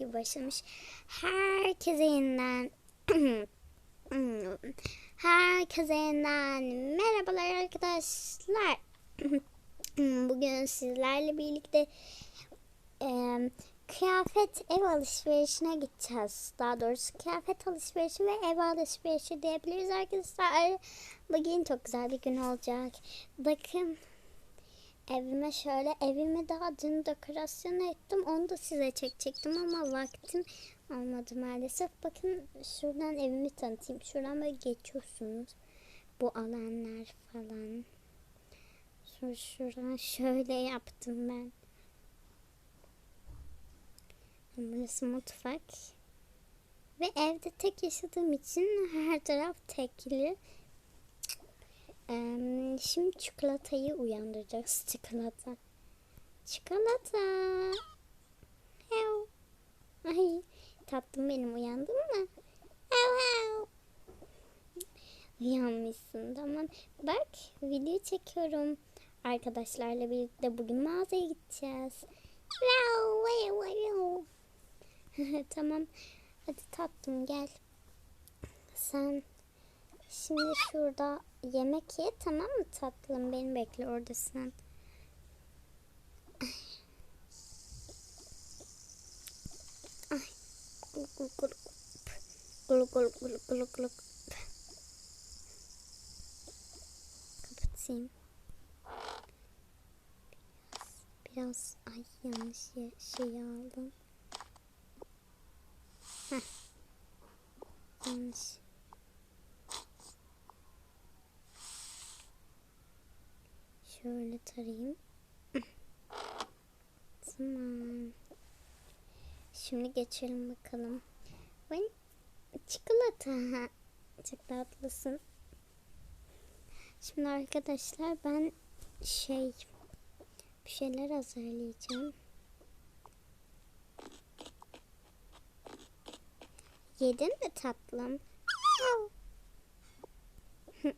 gibi başlamış. Herkese yeniden Herkese yeniden merhabalar arkadaşlar. Bugün sizlerle birlikte eee, kıyafet ev alışverişine gideceğiz. Daha doğrusu kıyafet alışverişi ve ev alışverişi diyebiliriz arkadaşlar. Bugün çok güzel bir gün olacak. Bakın evime şöyle evimi daha dün dekorasyon ettim. Onu da size çekecektim ama vaktim olmadı maalesef. Bakın şuradan evimi tanıtayım. Şuradan böyle geçiyorsunuz. Bu alanlar falan. Sonra şuradan şöyle yaptım ben. Burası mutfak. Ve evde tek yaşadığım için her taraf tekli. Şimdi çikolatayı uyandıracağız. Çikolata. Çikolata. Hev. Ay tatlım benim uyandın mı? Hev hev. Uyanmışsın tamam. Bak video çekiyorum. Arkadaşlarla birlikte bugün mağazaya gideceğiz. Tamam. Hadi tatlım gel. Sen Şimdi şurada yemek ye tamam mı tatlım? Beni bekle oradasın. Ay. Gul gul gul. Gul gul gul gul gul. Kapatayım. Biraz, biraz ay yanlış şeyi aldım. Heh. Yanlış. Şöyle tarayayım. tamam. Şimdi geçelim bakalım. Ben çikolata. Çok tatlısın. Şimdi arkadaşlar ben şey bir şeyler hazırlayacağım. Yedin mi tatlım?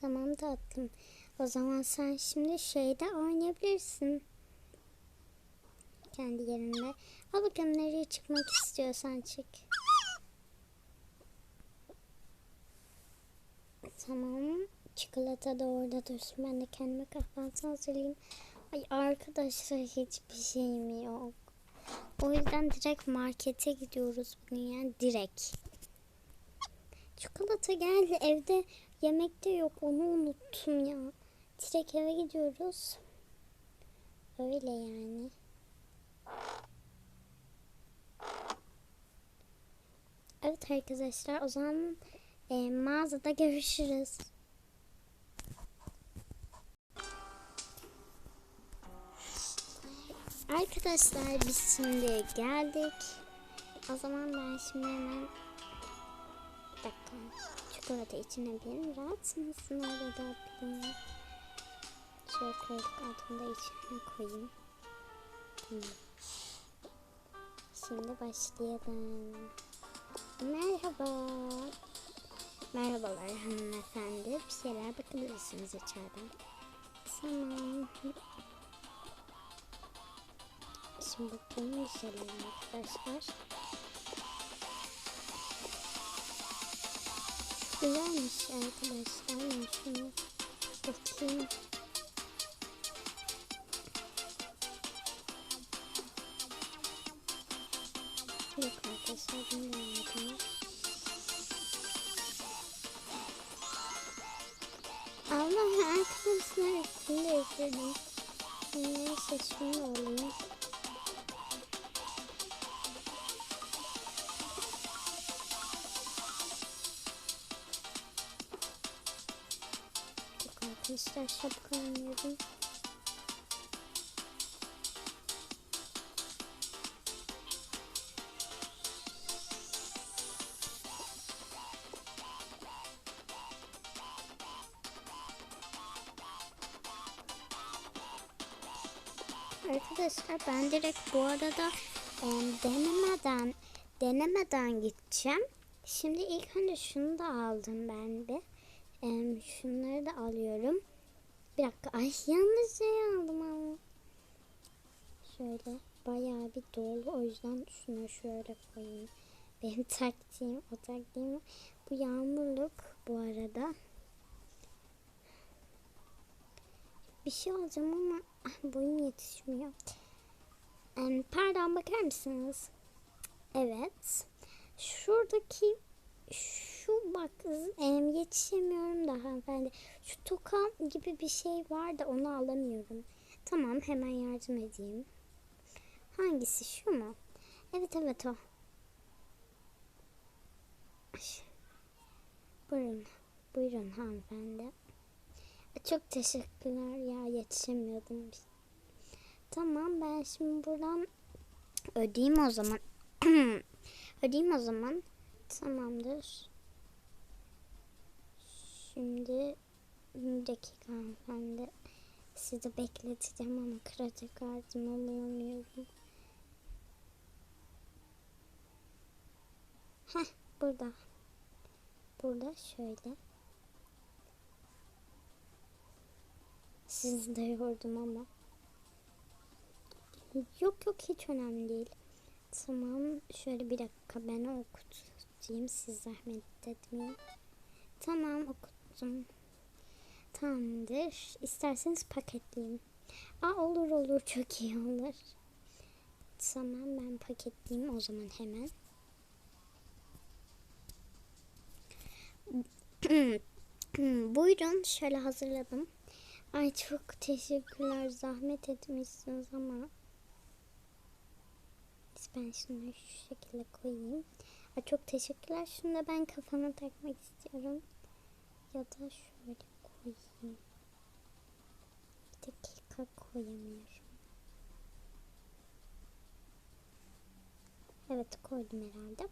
Tamam tatlım. O zaman sen şimdi şeyde oynayabilirsin. Kendi yerinde. Al bakalım nereye çıkmak istiyorsan çık. Tamam. Çikolata da orada dursun. Ben de kendime kahvaltı hazırlayayım. Ay arkadaşlar hiçbir şeyim yok. O yüzden direkt markete gidiyoruz bugün yani direkt. Çikolata geldi evde yemekte yok onu unuttum ya. Direkt eve gidiyoruz. Öyle yani. Evet arkadaşlar o zaman e, mağazada görüşürüz. Arkadaşlar biz şimdi geldik. O zaman ben şimdi hemen bir dakika çikolata içine bir rahat mısın orada tatlım? Şöyle koyduk altında içine koyayım. Tamam. Şimdi başlayalım. Merhaba. Merhabalar hanımefendi. Bir şeyler bakabilirsiniz içeriden. Tamam. Şimdi bunu içelim arkadaşlar. Güzelmiş arkadaşlar. Şunu bakayım. Yok arkadaşlar bilmiyorum. Allah arkadaşlar üstünde ekledim. Neyse şunu alayım. Arkadaşlar şapka alıyorum. Arkadaşlar ben direkt bu arada e, denemeden denemeden gideceğim. Şimdi ilk önce şunu da aldım ben bir. E, şunları da alıyorum. Bir dakika. Ay yanlış şey aldım ama. Şöyle bayağı bir dolu. O yüzden şunu şöyle koyayım. Benim taktiğim o taktiğim. Bu yağmurluk bu arada. Bir şey alacağım ama boyum yetişmiyor. Em, Pardon bakar mısınız? Evet. Şuradaki şu bak em, yetişemiyorum da hanımefendi. Şu toka gibi bir şey var da onu alamıyorum. Tamam hemen yardım edeyim. Hangisi şu mu? Evet evet o. Buyurun. Buyurun hanımefendi. Çok teşekkürler ya yetişemiyordum. Tamam ben şimdi buradan ödeyeyim o zaman. ödeyeyim o zaman. Tamamdır. Şimdi bir dakika hanımefendi. Sizi bekleteceğim ama kredi kartımı bulamıyorum. Heh burada. Burada şöyle. Sizi de yordum ama. Yok yok hiç önemli değil. Tamam şöyle bir dakika ben okutayım siz zahmet etmeyin. Tamam okuttum. Tamamdır. İsterseniz paketleyeyim. Aa olur olur çok iyi olur. Tamam ben paketleyeyim o zaman hemen. Buyurun şöyle hazırladım. Ay çok teşekkürler zahmet etmişsiniz ama. Ben şunu şu şekilde koyayım. Ay çok teşekkürler. Şunu da ben kafama takmak istiyorum. Ya da şöyle koyayım. Bir dakika koyamıyorum. Evet koydum herhalde.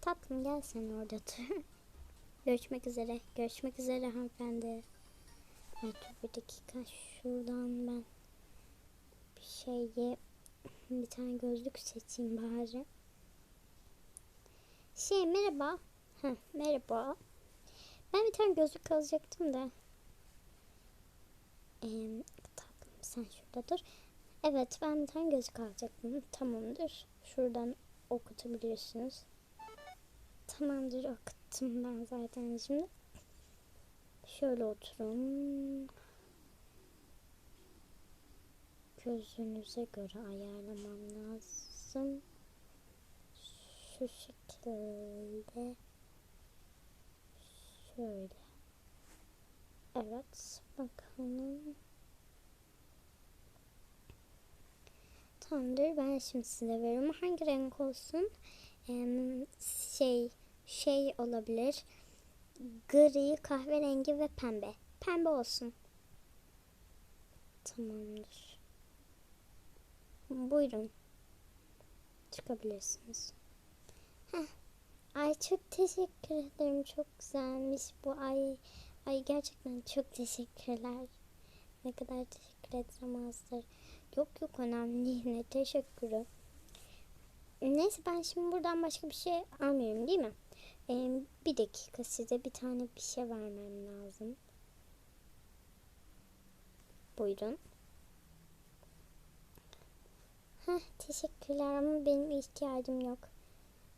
Tatlım gel sen orada dur. Görüşmek üzere. Görüşmek üzere hanımefendi. Dur bir dakika. Şuradan ben bir şeyi bir tane gözlük seçeyim bari. Şey merhaba. Heh, merhaba. Ben bir tane gözlük alacaktım da. Ee, tatlım sen şurada dur. Evet ben bir tane gözlük alacaktım. Tamamdır. Şuradan okutabilirsiniz. Tamamdır okuttum ben zaten şimdi. Şöyle oturun. Gözünüze göre ayarlamam lazım. Şu şekilde. Şöyle. Evet. Bakalım. Tamamdır. Ben şimdi size veriyorum. Hangi renk olsun? Ee, şey şey olabilir. Gri, kahverengi ve pembe. Pembe olsun. Tamamdır. Buyurun. Çıkabilirsiniz. Heh. Ay çok teşekkür ederim. Çok güzelmiş bu. Ay, ay gerçekten çok teşekkürler. Ne kadar teşekkür etsem azdır. Yok yok önemli değil. Ne teşekkürü. Neyse ben şimdi buradan başka bir şey almıyorum değil mi? Ee, bir dakika size bir tane bir şey vermem lazım. Buyurun. Heh, teşekkürler ama benim ihtiyacım yok.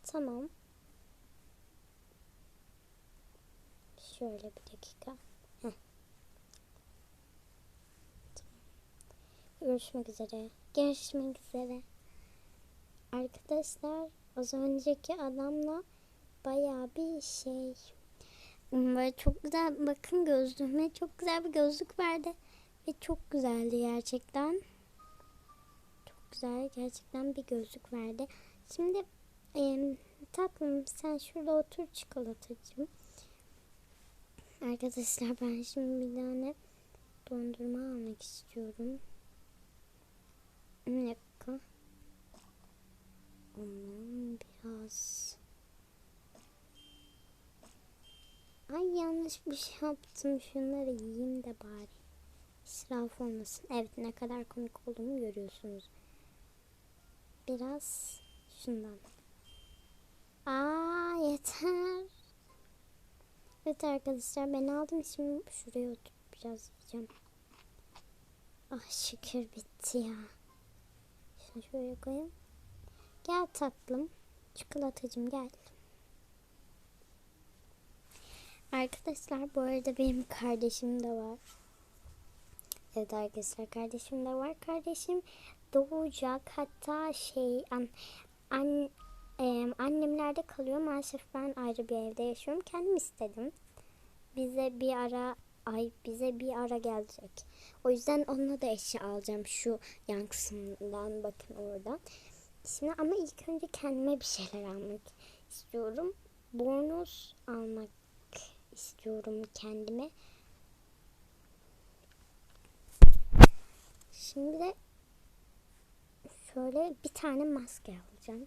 Tamam. Şöyle bir dakika. Görüşmek üzere. Görüşmek üzere. Arkadaşlar az önceki adamla baya bir şey. Böyle çok güzel bakın gözlüğüme çok güzel bir gözlük verdi. Ve çok güzeldi gerçekten. Çok güzel gerçekten bir gözlük verdi. Şimdi e, tatlım sen şurada otur çikolatacığım. Arkadaşlar ben şimdi bir tane dondurma almak istiyorum. Bir dakika. Onun biraz Ay bir şey yaptım. Şunları yiyeyim de bari. İsraf olmasın. Evet ne kadar komik olduğumu görüyorsunuz. Biraz şundan. Aa yeter. Evet arkadaşlar ben aldım. Şimdi şuraya oturup biraz yiyeceğim. Ah şükür bitti ya. Şunu şöyle koyayım. Gel tatlım. Çikolatacım gel. Arkadaşlar bu arada benim kardeşim de var. Evet arkadaşlar kardeşim de var. Kardeşim doğacak. Hatta şey an, an, e, annemlerde kalıyor. Maalesef ben ayrı bir evde yaşıyorum. Kendim istedim. Bize bir ara ay bize bir ara gelecek. O yüzden onunla da eşya alacağım şu yan kısmından bakın oradan. Şimdi ama ilk önce kendime bir şeyler almak istiyorum. Bornoz almak istiyorum kendime. Şimdi de şöyle bir tane maske alacağım.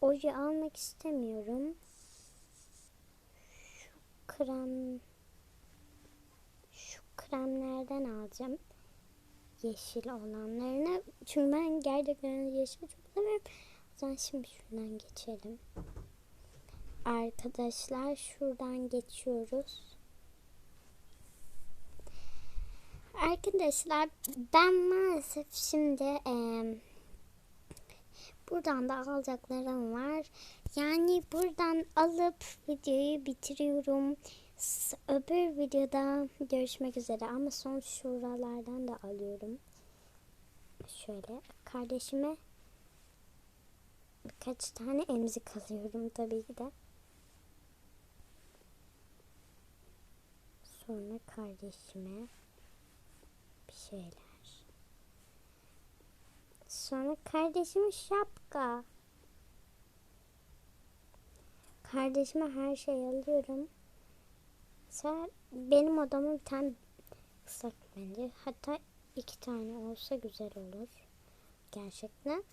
Oje almak istemiyorum. Şu krem şu kremlerden alacağım. Yeşil olanlarını. Çünkü ben gerçekten yeşil çok seviyorum. O zaman şimdi şuradan geçelim. Arkadaşlar şuradan geçiyoruz. Arkadaşlar ben maalesef şimdi e, buradan da alacaklarım var. Yani buradan alıp videoyu bitiriyorum. Öbür videoda görüşmek üzere ama son şuralardan da alıyorum. Şöyle kardeşime birkaç tane emzik alıyorum tabii ki de. Sonra kardeşime bir şeyler. Sonra kardeşime şapka. Kardeşime her şey alıyorum. Sen benim odama bir tane ıslak mendil. Hatta iki tane olsa güzel olur. Gerçekten.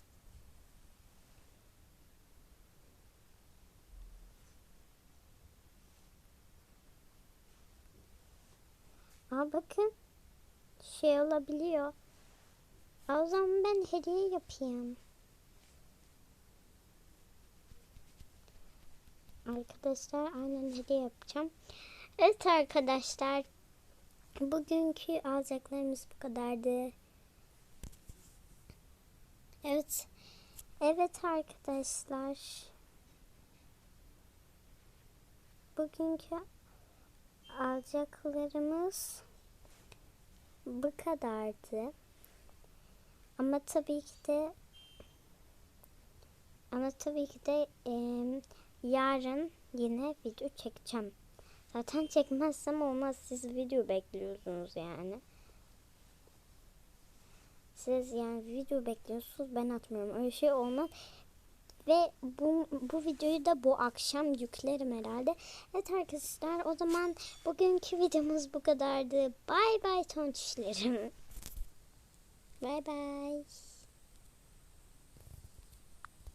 Bakın. Şey olabiliyor. O zaman ben hediye yapayım. Arkadaşlar aynen hediye yapacağım. Evet arkadaşlar. Bugünkü alacaklarımız bu kadardı. Evet. Evet arkadaşlar. Bugünkü alacaklarımız bu kadardı. Ama tabii ki de ama tabii ki de em, yarın yine video çekeceğim. Zaten çekmezsem olmaz. Siz video bekliyorsunuz yani. Siz yani video bekliyorsunuz ben atmıyorum. Öyle şey olmaz. Ve bu, bu videoyu da bu akşam yüklerim herhalde. Evet arkadaşlar o zaman bugünkü videomuz bu kadardı. Bay bay tonçişlerim. Bay bay.